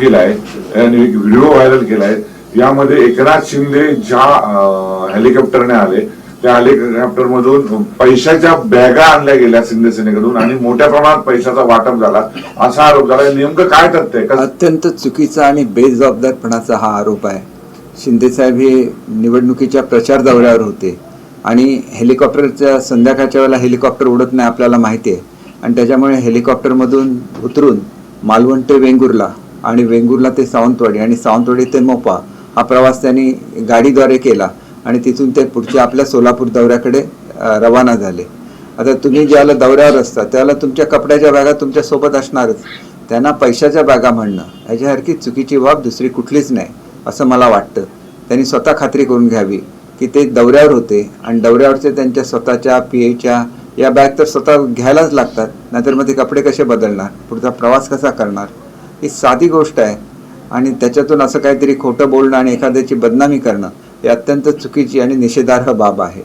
केलाय आणि एक व्हिडिओ व्हायरल केलाय. यामध्ये एकनाथ शिंदे ज्या हेलिकॉप्टरने आले त्या हेलिकॉप्टर मधून पैशाच्या बॅगा आणल्या गेल्या शिंदे सेनेकडून आणि मोठ्या प्रमाणात पैशाचा वाटप झाला. असा आरोप झाला. नेमकं काय तथ्य आहे? अत्यंत चुकीचा आणि बेजबाबदारपणाचा हा आरोप आहे. शिंदे साहेब हे निवडणुकीच्या प्रचार दौऱ्यावर होते. आणि हेलिकॉप्टरच्या संध्याकाळच्या वेळेला हेलिकॉप्टर उडत नाही आपल्याला माहिती आहे. आणि त्याच्यामुळे हेलिकॉप्टरमधून उतरून मालवण ते वेंगुर्ला आणि वेंगुर्ला ते सावंतवाडी आणि सावंतवाडी ते मोपा हा प्रवास त्यांनी गाडीद्वारे केला आणि तिथून ते पुढच्या आपल्या सोलापूर दौऱ्याकडे रवाना झाले. आता तुम्ही ज्याला दौऱ्यावर असता त्याला तुमच्या कपड्याच्या बॅगा तुमच्यासोबत असणारच. त्यांना पैशाच्या बॅगा म्हणणं ह्याच्यासारखी चुकीची बाब दुसरी कुठलीच नाही असं मला वाटतं. त्यांनी स्वतः खात्री करून घ्यावी की ते दौऱ्यावर होते आणि दौऱ्यावरचे त्यांच्या स्वतःच्या पी एच्या या बॅग तर स्वतः घ्यायलाच लागतात नाहीतर मग ते कपडे कसे बदलणार? पुढचा प्रवास कसा करणार? ही साधी गोष्ट आहे. आणि त्याच्यातून असं काहीतरी खोटं बोलणं आणि एखाद्याची बदनामी करणं हे अत्यंत चुकीची आणि निषेधार्ह बाब आहे.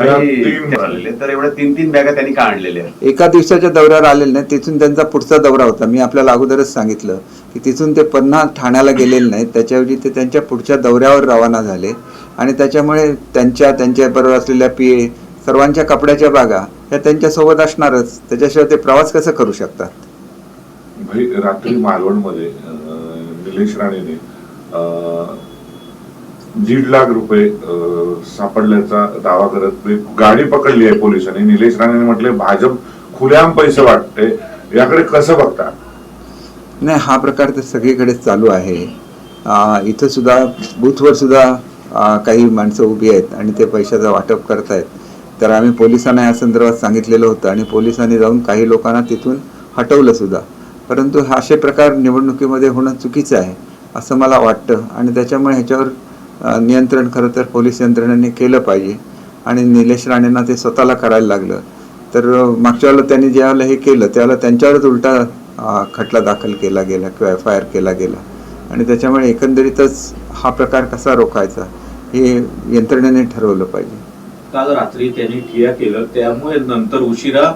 तर एवढ्या तीन तीन बॅगा त्यांनी का आणलेल्या? एका दिवसाच्या दौऱ्यावर आलेले नाही तिथून त्यांचा पुढचा दौरा होता. मी आपल्याला अगोदरच सांगितलं की तिथून ते पुन्हा ठाण्याला गेलेले नाहीत. त्याच्याऐवजी ते त्यांच्या पुढच्या दौऱ्यावर रवाना झाले. आणि त्याच्यामुळे त्यांच्या त्यांच्याबरोबर असलेल्या पी ए सर्वांच्या कपड्याच्या बागा ह्या त्यांच्यासोबत असणारच. त्याच्याशिवाय ते प्रवास कसं करू शकतात? भाई रात्री मालवणमध्ये निलेश राणेने दीड लाख रुपये सापडल्याचा दावा करत म्हणजे गाडी पकडली आहे पोलिसांनी. निलेश राणेने म्हटले भाजप खुल्याम पैसे वाटते. याकडे कसं बघता? नाही हा प्रकार तर सगळीकडेच चालू आहे. इथं सुद्धा बूथवर सुद्धा काही माणसं उभी आहेत आणि ते पैशाचं वाटप करतायत. तर आम्ही पोलिसांना या संदर्भात सांगितलेलं होतं आणि पोलिसांनी जाऊन काही लोकांना तिथून हटवलं सुद्धा. परंतु हा असे प्रकार निवडणुकीमध्ये होणं चुकीचं आहे असं मला वाटतं. आणि त्याच्यामुळे ह्याच्यावर नियंत्रण खरं तर पोलीस यंत्रणेने केलं पाहिजे. आणि निलेश राणेंना ते स्वतःला करायला लागलं. तर मागच्या वेळेला त्यांनी ज्यावेळेला हे केलं. त्यावेळेला त्यांच्यावरच उलटा खटला दाखल केला गेला किंवा एफ आय आर केला गेला. आणि त्याच्यामुळे एकंदरीतच हा प्रकार कसा रोखायचा हे यंत्रणेने ठरवलं पाहिजे. काल रात्री त्यांनी ठिया केलं. त्यामुळे नंतर उशिरा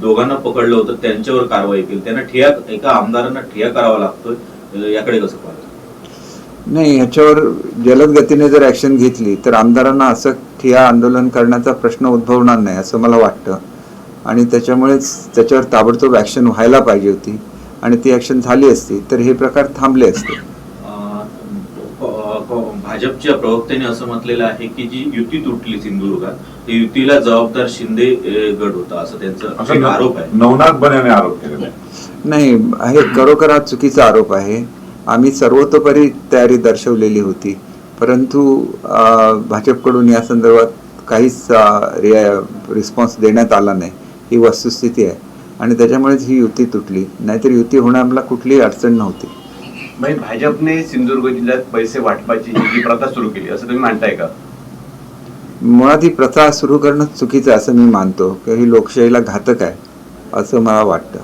दोघांना पकडलं होतं त्यांच्यावर कारवाई केली. त्यांना ठिया एका आमदारांना ठिया करावा लागतोय याकडे कसं पाहतो नाही ह्याच्यावर जलद गतीने जर ऍक्शन घेतली तर आमदारांना असं ठिया आंदोलन करण्याचा प्रश्न उद्भवणार नाही असं मला वाटतं. आणि त्याच्यामुळेच त्याच्यावर ताबडतोब ॲक्शन व्हायला पाहिजे होती. आणि ती ॲक्शन झाली असती तर हे प्रकार थांबले असते. भाजपच्या प्रवक्त्याने असं म्हटलेलं आहे की जी युती तुटली सिंधुदुर्गात ती युतीला जबाबदार शिंदे गट होता असं त्यांचा आरोप आहे. नवनाथ बन्याने आरोप केलेला नाही हे खरोखर हा चुकीचा आरोप आहे. आम्ही सर्वतोपरी तयारी दर्शवलेली होती. परंतु भाजपकडून या संदर्भात काहीच रिस्पॉन्स देण्यात आला नाही. ही वस्तुस्थिती आहे. आणि त्याच्यामुळेच ही युती तुटली. नाहीतर युती होण्याला कुठलीही अडचण नव्हती. म्हणजे भाजपने सिंधुदुर्ग जिल्ह्यात पैसे वाटपाची ही जी प्रथा सुरू केली असं तुम्ही मानताय का? मुळात ही प्रथा सुरू करणं चुकीचं आहे असं मी मानतो. की ही लोकशाहीला घातक आहे असं मला वाटतं.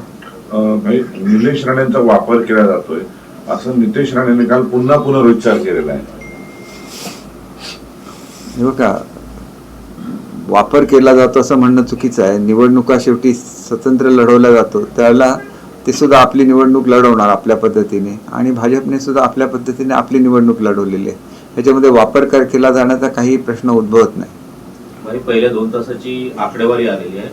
अं, भाई निलेश राणेंचा वापर केला जातोय असं नितेश राणेने काल पुन्हा पुनरुच्चार केलेला आहे. हे बघा वापर केला जातो असं म्हणणं चुकीचं आहे. निवडणुका शेवटी स्वतंत्र लढवल्या जातो. त्याला ते सुद्धा आपली निवडणूक लढवणार आपल्या पद्धतीने. आणि भाजपने सुद्धा आपल्या पद्धतीने आपली निवडणूक लढवलेली आहे. ह्याच्यामध्ये वापर कर केला जाण्याचा काही प्रश्न उद्भवत नाही. म्हणजे पहिल्या दोन तासाची आकडेवारी आलेली आहे.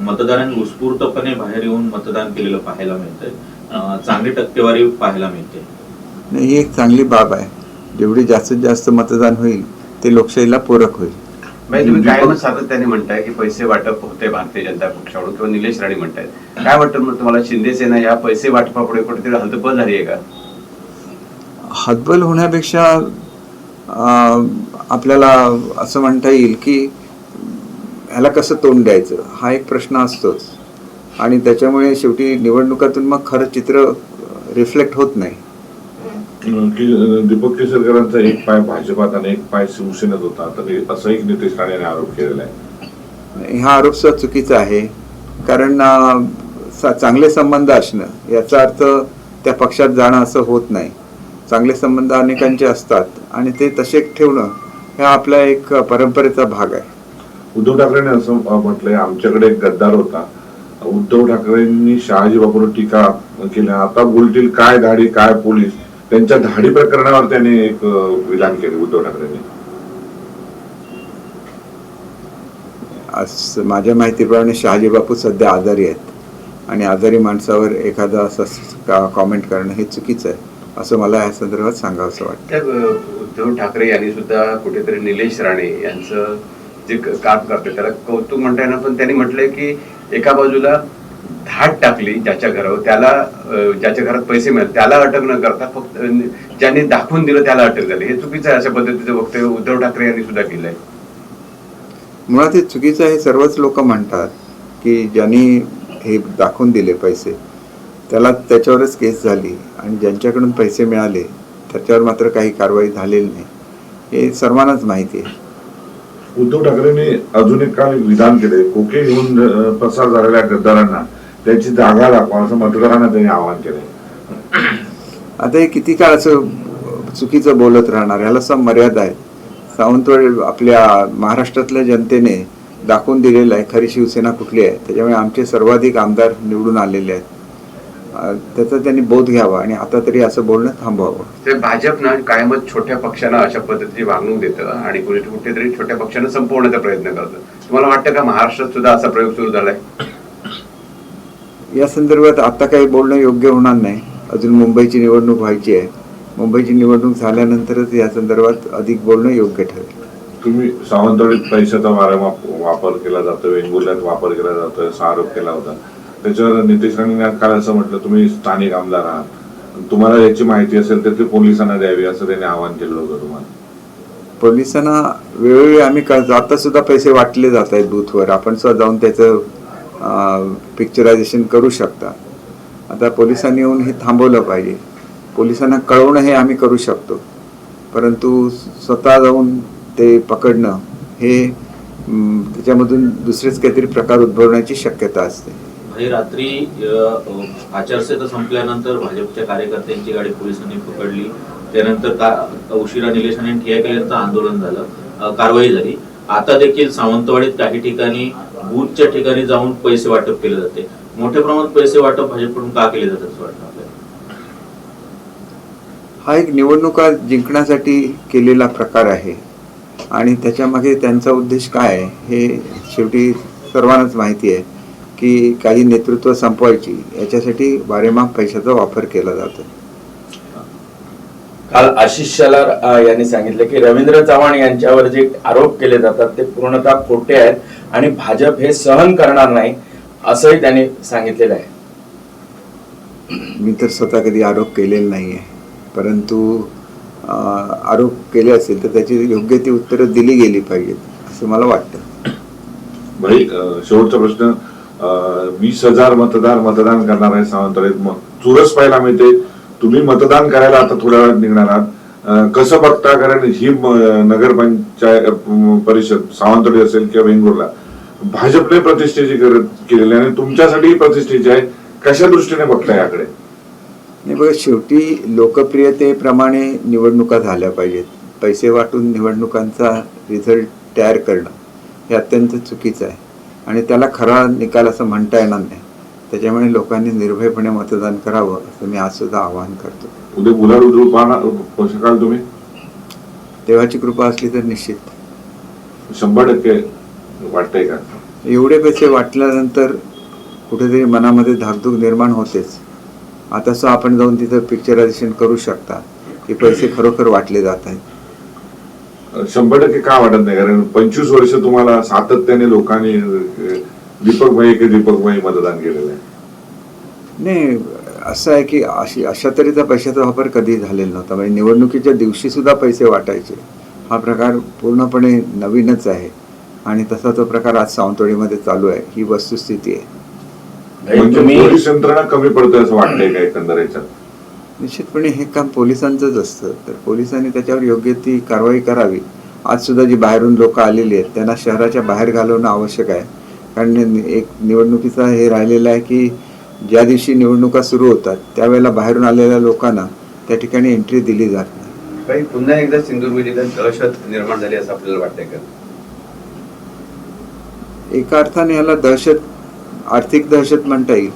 मतदारांनी उत्स्फूर्तपणे बाहेर येऊन मतदान केलेलं पाहायला मिळतंय. चांगली टक्केवारी पाहायला मिळते. आणि ही एक चांगली बाब आहे. जेवढी जास्तीत जास्त मतदान होईल ते लोकशाहीला पूरक होईल. म्हणजे तुम्ही कायमच सातत्याने म्हणताय की पैसे वाटप होते भारतीय जनता पक्षाकडून किंवा निलेश राणे म्हणतायत. काय वाटतं मग तुम्हाला शिंदे सेना या पैसे वाटपापुढे कुठेतरी हलतपल झाली आहे का? हतबल होण्यापेक्षा आपल्याला असं म्हणता येईल की ह्याला कसं तोंड द्यायचं? हा एक प्रश्न असतोच. आणि त्याच्यामुळे शेवटी निवडणुकातून मग खरं चित्र रिफ्लेक्ट होत नाही. दीपक केसरकरांचा एक पाय भाजपात आणि एक पाय शिवसेनेत होता. तर असं एक नितेश राणेने आरोप केलेला आहे. हा आरोप सुद्धा चुकीचा आहे. कारण चांगले संबंध असणं याचा अर्थ त्या पक्षात जाणं असं होत नाही. चांगले संबंध अनेकांचे असतात आणि ते तसे ठेवणं हा आपला एक परंपरेचा भाग आहे. उद्धव ठाकरेंनी असं म्हटलंय आमच्याकडे एक गद्दार होता. उद्धव ठाकरेंनी शहाजी बापूर टीका केल्या. आता बोलतील काय धाडी काय पोलीस? त्यांच्या धाडी प्रकरणावर त्यांनी एक विधान केले उद्धव ठाकरेंनी. आज माझ्या माहितीप्रमाणे शहाजी बापू सध्या आजारी आहेत. आणि आजारी माणसावर एखादा असं कॉमेंट करणं हे चुकीचं आहे असं मला या संदर्भात सांगावंसं वाटतं. उद्धव ठाकरे यांनी सुद्धा कुठेतरी निलेश राणे यांचं जे काम करते त्याला कौतुक म्हणता येणार पण त्यांनी म्हटलंय की एका बाजूला धाड टाकली ज्याच्या घरावर त्याला ज्याच्या घरात पैसे मिळाले त्याला अटक न करता फक्त ज्यांनी दाखवून दिलं त्याला अटक झाली. हे चुकीचं आहे अशा पद्धतीचं वक्तव्य उद्धव ठाकरे यांनी सुद्धा केलंय. मुळात हे चुकीचं आहे सर्वच लोक म्हणतात की ज्यांनी हे दाखवून दिले पैसे त्याला त्याच्यावरच केस झाली आणि ज्यांच्याकडून पैसे मिळाले त्याच्यावर मात्र काही कारवाई झालेली नाही. हे सर्वांनाच माहिती आहे. उद्धव ठाकरेंनी अजून एक काल विधान केले कोके घेऊन पसार झालेल्या गद्दारांना. त्याची जागा दाखवा असं मतदारांना त्यांनी आवाहन केलंय. आता हे किती काळ असं चुकीचं बोलत राहणार? याला सम मर्यादा आहे. सावंतवाडी आपल्या महाराष्ट्रातल्या जनतेने दाखवून दिलेलं आहे. खरी शिवसेना कुठली आहे? त्याच्यामुळे आमचे सर्वाधिक आमदार निवडून आलेले आहेत. त्याचा त्यांनी बोध घ्यावा आणि आता तरी असं बोलणं थांबवावं. ते भाजपनं कायमच छोट्या पक्षांना अशा पद्धतीची वागणूक देतं आणि कुठे कुठेतरी छोट्या पक्षांना संपवण्याचा प्रयत्न करतं. तुम्हाला वाटतं का महाराष्ट्रात सुद्धा असा प्रयोग सुरू झालाय? या संदर्भात आता काही बोलणं योग्य होणार नाही. अजून मुंबईची निवडणूक व्हायची आहे. मुंबईची निवडणूक झाल्यानंतरच या संदर्भात अधिक बोलणं योग्य ठरेल. तुम्ही सावंतवाडीत पैशाचा वापर केला जातो वेंगुर्ल्यात वापर केला जातोय असा आरोप केला होता. त्याच्यावर नितेश राणेंनी काल असं म्हटलं तुम्ही स्थानिक आमदार आहात. तुम्हाला याची माहिती असेल तर ती पोलिसांना द्यावी असं त्यांनी आवाहन केलं होतं तुम्हाला. पोलिसांना वेळोवेळी आम्ही आता सुद्धा पैसे वाटले जात आहेत बूथवर. आपण सुद्धा जाऊन त्याचं पिक्चरायझेशन करू शकता. आता पोलिसांनी येऊन हे थांबवलं पाहिजे. पोलिसांना कळवणं हे आम्ही करू शकतो. परंतु स्वतः जाऊन ते पकडणं हे त्याच्यामधून दुसरेच काहीतरी प्रकार उद्भवण्याची शक्यता असते. म्हणजे रात्री आचारसंहिता संपल्यानंतर भाजपच्या कार्यकर्त्यांची गाडी पोलिसांनी पकडली. त्यानंतर का उशिरा निलेशाने ठिया केल्यानंतर आंदोलन झालं. कारवाई झाली. आता देखील सावंतवाडीत काही ठिकाणी बूथच्या ठिकाणी जाऊन पैसे वाटप केले जाते. मोठ्या प्रमाणात पैसे वाटप भाजपकडून का केले जातात असं वाटतं आपल्याला? हा एक निवडणुका जिंकण्यासाठी केलेला प्रकार आहे. आणि त्याच्यामागे त्यांचा उद्देश काय आहे हे शेवटी सर्वांनाच माहिती आहे की काही नेतृत्व संपवायची याच्यासाठी वारेमाप पैशाचा वापर केला जातो. काल आशिष शेलार यांनी सांगितलं की रवींद्र चव्हाण यांच्यावर जे आरोप केले जातात ते पूर्णतः खोटे आहेत. आणि भाजप हे सहन करणार नाही असंही त्यांनी सांगितलेलं आहे. मी तर स्वतः कधी आरोप केलेले नाही आहे परंतु आरोप केले असेल तर त्याची योग्य ती उत्तरं दिली गेली पाहिजेत असं मला वाटतं. भाई शेवटचा प्रश्न वीस हजार मतदार मतदान करणार आहे सावंतवाडीत मग चुरस पाहायला मिळते. तुम्ही मतदान करायला आता थोड्या वेळात निघणार आहात. कसं बघता? कारण ही नगरपंचायत परिषद सावंतवाडी असेल किंवा वेंगुर्ला भाजपने प्रतिष्ठेची गरज केलेली आहे आणि तुमच्यासाठी प्रतिष्ठेची आहे. कशा दृष्टीने बघता याकडे? नाही बघा शेवटी लोकप्रियतेप्रमाणे निवडणुका झाल्या पाहिजेत. पैसे वाटून निवडणुकांचा रिझल्ट तयार करणं हे अत्यंत चुकीचं आहे. आणि त्याला खरा निकाल असं म्हणता येणार नाही. त्याच्यामुळे लोकांनी निर्भयपणे मतदान करावं असं मी आज सुद्धा आवाहन करतो. उद्या गुलाल उधळू पाहणार शकाल तुम्ही? देवाची कृपा असली तर निश्चित. शंभर टक्के. वाटतंय का? एवढे पैसे वाटल्यानंतर कुठेतरी मनामध्ये धाकधूक निर्माण होतेच. आता सुद्धा आपण जाऊन तिथं पिक्चरायझेशन करू शकता की पैसे खरोखर वाटले जात आहेत. शंभर टक्के का वाटत नाही? कारण पंचवीस वर्ष तुम्हाला सातत्याने लोकांनी दीपक भाई की दीपक भाई मतदान केलेलं आहे. नाही असं आहे की अशी अशा तऱ्हेचा पैशाचा वापर कधी झालेला नव्हता. म्हणजे निवडणुकीच्या दिवशी सुद्धा पैसे वाटायचे. हा प्रकार पूर्णपणे नवीनच आहे. आणि तसा तो प्रकार आज सावंतवाडीमध्ये चालू आहे. ही वस्तुस्थिती आहे. म्हणजे पोलीस यंत्रणा कमी पडतोय असं वाटतंय का एकंदर निश्चितपणे हे काम पोलिसांचंच असतं. तर पोलिसांनी त्याच्यावर योग्य ती कारवाई करावी. आज सुद्धा जी बाहेरून लोक आलेली आहेत त्यांना शहराच्या बाहेर घालवणं आवश्यक आहे. कारण एक निवडणुकीचा हे राहिलेलं आहे की ज्या दिवशी निवडणुका सुरू होतात त्यावेळेला बाहेरून आलेल्या लोकांना त्या ठिकाणी एंट्री दिली जात नाही. काही पुन्हा एकदा सिंधुदुर्ग जिल्ह्यात दहशत निर्माण झाली असं आपल्याला वाटतंय का? एका अर्थाने ह्याला दहशत आर्थिक दहशत म्हणता येईल.